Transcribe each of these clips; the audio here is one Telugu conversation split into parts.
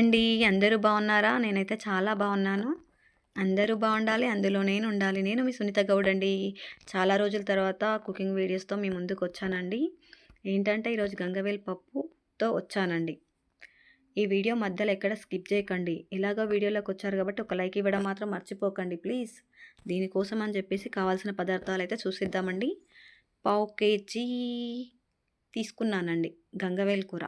అండి అందరూ బాగున్నారా? నేనైతే చాలా బాగున్నాను. అందరూ బాగుండాలి అందులో నేను ఉండాలి. నేను మీ సునీత గౌడ్ అండి. చాలా రోజుల తర్వాత కుకింగ్ వీడియోస్తో మీ ముందుకు వచ్చానండి. ఏంటంటే ఈరోజు గంగవేల్ పప్పుతో వచ్చానండి. ఈ వీడియో మధ్యలో ఎక్కడ స్కిప్ చేయకండి. ఇలాగో వీడియోలోకి వచ్చారు కాబట్టి ఒక లైక్ ఇవ్వడం మాత్రం మర్చిపోకండి ప్లీజ్. దీనికోసం అని చెప్పేసి కావాల్సిన పదార్థాలు అయితే చూసిద్దామండి. పావు కేజీ తీసుకున్నానండి గంగవేల్ కూర.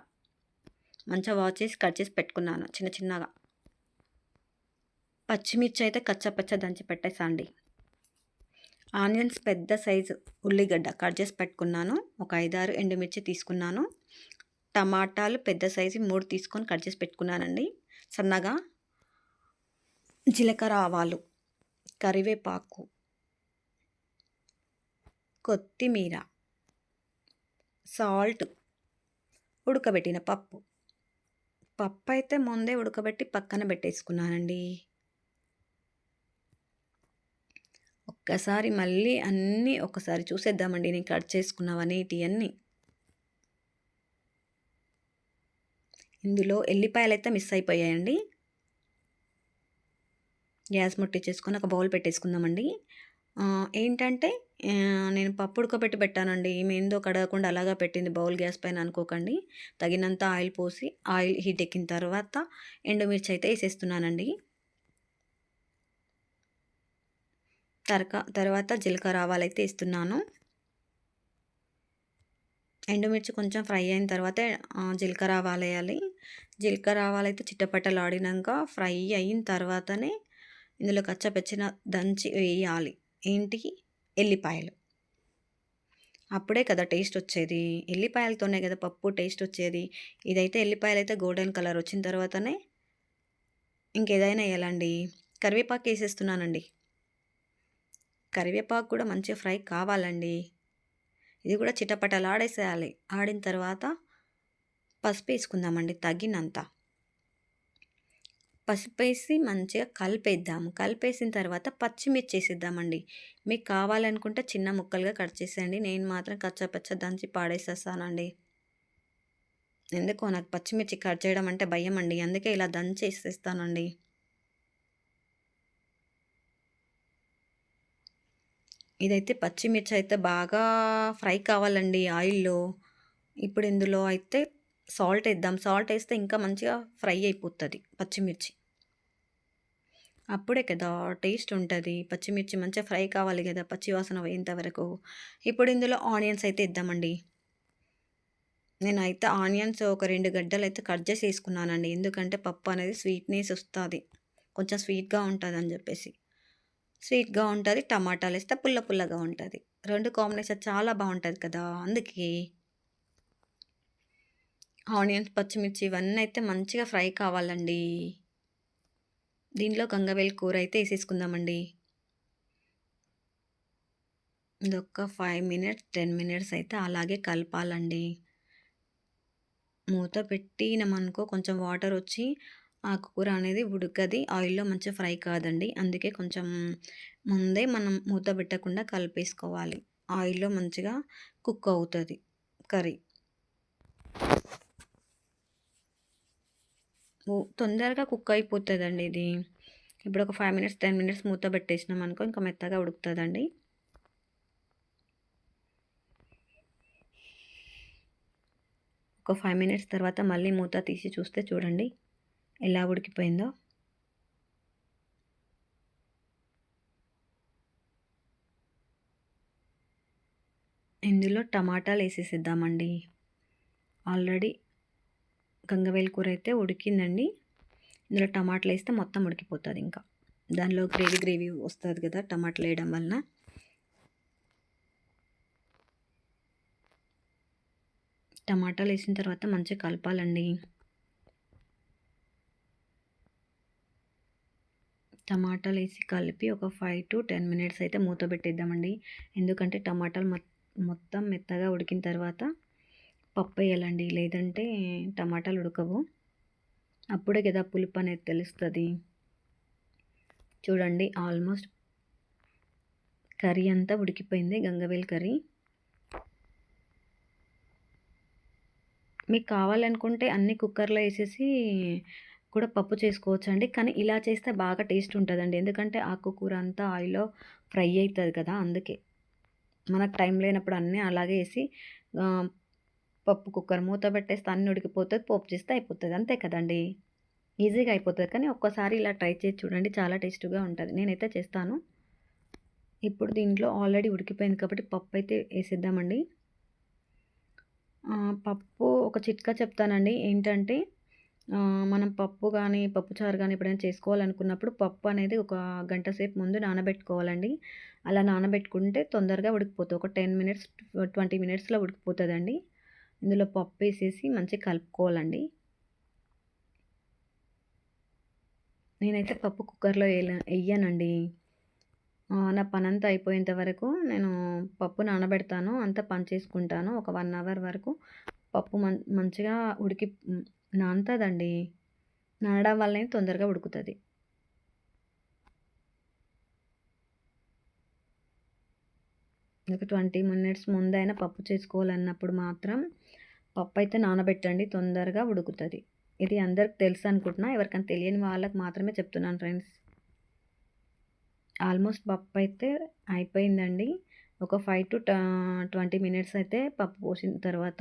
మంచిగా వాష్ చేసి కట్ చేసి పెట్టుకున్నాను చిన్న చిన్నగా. పచ్చిమిర్చి అయితే కచ్చపచ్చ దంచి పెట్టేసండి. ఆనియన్స్ పెద్ద సైజు ఉల్లిగడ్డ కట్ చేసి పెట్టుకున్నాను. ఒక ఐదారు ఎండుమిర్చి తీసుకున్నాను. టమాటాలు పెద్ద సైజు మూడు తీసుకొని కట్ చేసి పెట్టుకున్నానండి. సన్నగా జీలకర్ర ఆవాలు కరివేపాకు కొత్తిమీర సాల్ట్ ఉడకబెట్టిన పప్పు. పప్పు అయితే ముందే ఉడకబెట్టి పక్కన పెట్టేసుకున్నానండి. ఒక్కసారి మళ్ళీ అన్నీ ఒకసారి చూసేద్దామండి. నేను కట్ చేసుకున్నవనేటి అన్నీ. ఇందులో ఎల్లిపాయలు అయితే మిస్ అయిపోయాయండి. గ్యాస్ ముట్టించేసుకొని ఒక బౌల్ పెట్టేసుకుందామండి. ఏంటంటే నేను పప్పు ఉడకబెట్టి పెట్టానండి. ఈమె ఏందో కడగకుండా అలాగా పెట్టింది బౌల్ గ్యాస్ పైన అనుకోకండి. తగినంత ఆయిల్ పోసి ఆయిల్ హీట్ ఎక్కిన తర్వాత ఎండుమిర్చి అయితే వేసేస్తున్నానండి. తరక తర్వాత జీలకర్ర ఆవాలైతే వేస్తున్నాను. ఇస్తున్నాను ఎండుమిర్చి కొంచెం ఫ్రై అయిన తర్వాత జీలకర్ర ఆవాలు వేయాలి. జీలకర్ర ఆవాలు అయితే చిట్టపట్టలు ఆడినాక ఫ్రై అయిన తర్వాతనే ఇందులో కచ్చపెచ్చిన దంచి వేయాలి. ఏంటి? ఎల్లిపాయలు. అప్పుడే కదా టేస్ట్ వచ్చేది. ఎల్లిపాయలతోనే కదా పప్పు టేస్ట్ వచ్చేది. ఇదైతే ఎల్లిపాయలు అయితే గోల్డెన్ కలర్ వచ్చిన తర్వాతనే ఇంకేదైనా వేయాలండి. కరివేపాకు వేసేస్తున్నానండి. కరివేపాకు కూడా మంచిగా ఫ్రై కావాలండి. ఇది కూడా చిటపటలు ఆడేసేయాలి ఆడిన తర్వాత పసుపు వేసుకుందామండి తగినంత. పసుపు వేసి మంచిగా కలిపేద్దాము. కలిపేసిన తర్వాత పచ్చిమిర్చి వేసేద్దామండి. మీకు కావాలనుకుంటే చిన్న ముక్కలుగా కట్ చేసేయండి. నేను మాత్రం కచ్చపచ్చ దంచి పాడేసేస్తానండి. ఎందుకో నాకు పచ్చిమిర్చి కట్ చేయడం అంటే భయం అండి. అందుకే ఇలా దంచి వేసేస్తానండి. ఇదైతే పచ్చిమిర్చి అయితే బాగా ఫ్రై కావాలండి ఆయిల్లో. ఇప్పుడు ఇందులో అయితే సాల్ట్ వేద్దాం. సాల్ట్ వేస్తే ఇంకా మంచిగా ఫ్రై అయిపోతుంది పచ్చిమిర్చి. అప్పుడే కదా టేస్ట్ ఉంటుంది. పచ్చిమిర్చి మంచిగా ఫ్రై కావాలి కదా పచ్చి వాసన పోయేంత వరకు. ఇప్పుడు ఇందులో ఆనియన్స్ అయితే ఇద్దామండి. నేనైతే ఆనియన్స్ ఒక రెండు గడ్డలు అయితే కట్ చేసి వేసుకున్నానండి. ఎందుకంటే పప్పు అనేది స్వీట్నెస్ వస్తుంది. కొంచెం స్వీట్గా ఉంటుంది అని చెప్పేసి. స్వీట్గా ఉంటుంది టమాటాలు వేస్తే పుల్ల పుల్లగా ఉంటుంది. రెండు కాంబినేషన్ చాలా బాగుంటుంది కదా అందుకే. ఆనియన్స్ పచ్చిమిర్చి ఇవన్నీ అయితే మంచిగా ఫ్రై కావాలండి. దీనిలో గంగవేల్ కూర అయితే వేసేసుకుందామండి. ఇదొక్క ఫైవ్ మినిట్స్ టెన్ మినిట్స్ అయితే అలాగే కలపాలండి. మూత పెట్టినామనుకో కొంచెం వాటర్ వచ్చి ఆకుకూర అనేది ఉడకది. ఆయిల్లో మంచిగా ఫ్రై కాదండి. అందుకే కొంచెం ముందే మనం మూత పెట్టకుండా కలిపేసుకోవాలి. ఆయిల్లో మంచిగా కుక్ అవుతుంది కర్రీ. తొందరగా కుక్ అయిపోతుందండి ఇది. ఇప్పుడు ఒక ఫైవ్ మినిట్స్ టెన్ మినిట్స్ మూత పెట్టేసినాం అనుకో ఇంకా మెత్తగా ఉడుకుతుందండి. ఒక ఫైవ్ మినిట్స్ తర్వాత మళ్ళీ మూత తీసి చూస్తే చూడండి ఎలా ఉడికిపోయిందో. ఇందులో టమాటాలు వేసేసిద్దామండి. ఆల్రెడీ గంగవేల్ కూర అయితే ఉడికిందండి. ఇందులో టమాటాలు వేస్తే మొత్తం ఉడికిపోతుంది ఇంకా. దానిలో గ్రేవీ గ్రేవీ వస్తుంది కదా టమాటాలు వేయడం వలన. టమాటాలు వేసిన తర్వాత మంచిగా కలపాలండి. టమాటాలు వేసి కలిపి ఒక ఫైవ్ టు టెన్ మినిట్స్ అయితే మూత పెట్టేద్దామండి. ఎందుకంటే టమాటాలు మొత్తం మెత్తగా ఉడికిన తర్వాత పప్పు వేయాలండి లేదంటే టమాటాలు ఉడకవు అప్పుడే కదా పులుపు అనేది తెలుస్తుంది చూడండి ఆల్మోస్ట్ కర్రీ అంతా ఉడికిపోయింది గంగవేల్ కర్రీ మీకు కావాలనుకుంటే అన్ని కుక్కర్లో వేసేసి కూడా పప్పు చేసుకోవచ్చండి. కానీ ఇలా చేస్తే బాగా టేస్ట్ ఉంటుందండి ఎందుకంటే ఆకుకూర అంతా ఆయిల్‌లో ఫ్రై అవుతుంది కదా! అందుకే. మనకు టైం లేనప్పుడు అన్నీ అలాగే వేసి పప్పు కుక్కర్ మూత పెట్టేస్తే అన్ని ఉడికిపోతుంది పోపు చేస్తే అయిపోతుంది అంతే కదండీ! ఈజీగా అయిపోతుంది కానీ ఒక్కసారి ఇలా ట్రై చేసి చూడండి. చాలా టేస్ట్గా ఉంటుంది నేనైతే చేస్తాను. ఇప్పుడు దీంట్లో ఆల్రెడీ ఉడికిపోయింది కాబట్టి పప్పు అయితే వేసేద్దామండి పప్పు ఒక చిట్కా చెప్తానండి. ఏంటంటే మనం పప్పు కానీ పప్పుచారు కానీ ఎప్పుడైనా చేసుకోవాలనుకున్నప్పుడు పప్పు అనేది ఒక గంట సేపు ముందు నానబెట్టుకోవాలండి. అలా నానబెట్టుకుంటే తొందరగా ఉడికిపోతుంది ఒక 10 మినిట్స్, 20 మినిట్స్‌లో ఉడికిపోతుందండి ఇందులో పప్పు వేసేసి మంచిగా కలుపుకోవాలండి. నేనైతే పప్పు కుక్కర్‌లో వేయనండి ఎయ్యనండి. నా పనంతా అయిపోయేంత వరకు నేను పప్పు నానబెడతాను. అంతా పని చేసుకుంటాను. ఒక వన్ అవర్ వరకు పప్పు మం మంచిగా ఉడికి నానుతుందండి నానడం వల్లనే తొందరగా ఉడుకుతుంది ఒక 20 మినిట్స్ ముందైనా పప్పు చేసుకోవాలన్నప్పుడు మాత్రం పప్పు అయితే నానబెట్టండి. తొందరగా ఉడుకుతుంది ఇది అందరికి తెలుసు అనుకుంటున్నా ఎవరికైనా తెలియని వాళ్ళకి మాత్రమే చెప్తున్నాను ఫ్రెండ్స్. ఆల్మోస్ట్ పప్పు అయితే అయిపోయిందండి. ఒక ఫైవ్ టు ట్వంటీ మినిట్స్ అయితే పప్పు పోసిన తర్వాత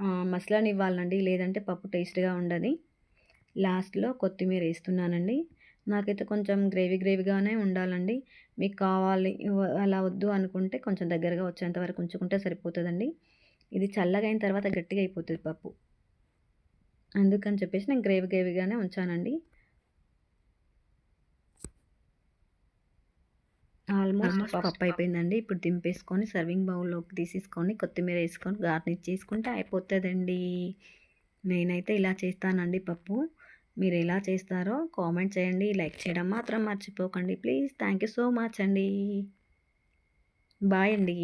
ఆహ్, మసలనివ్వాలండి. లేదంటే పప్పు టేస్ట్‌గా ఉండదు లాస్ట్‌లో కొత్తిమీర వేస్తున్నానండి నాకైతే కొంచెం గ్రేవీ గ్రేవీగానే ఉండాలండి. మీకు కావాలి అలా వద్దు అనుకుంటే కొంచెం దగ్గరగా వచ్చేంత వరకు ఉంచుకుంటే సరిపోతదండి. ఇది చల్లగయిన తర్వాత గట్టిగా అయిపోతది పప్పు. అందుకని చెప్పేసి నేను గ్రేవీ గ్రేవీగానే ఉంచానండి. ఆల్మోస్ట్ పప్పు అయిపోయిందండి. ఇప్పుడు దింపేసుకొని సర్వింగ్ బౌల్‌లోకి తీసేసుకొని కొత్తిమీర ఏసుకొని గార్నిష్ చేసుకుంటే అయిపోతదండి. నేనైతే ఇలా చేస్తానండి పప్పు. మీరు ఎలా చేస్తారో కామెంట్ చేయండి. లైక్ చేయడం మాత్రం మర్చిపోకండి. Please thank you so much అండి. బాయ్ అండి.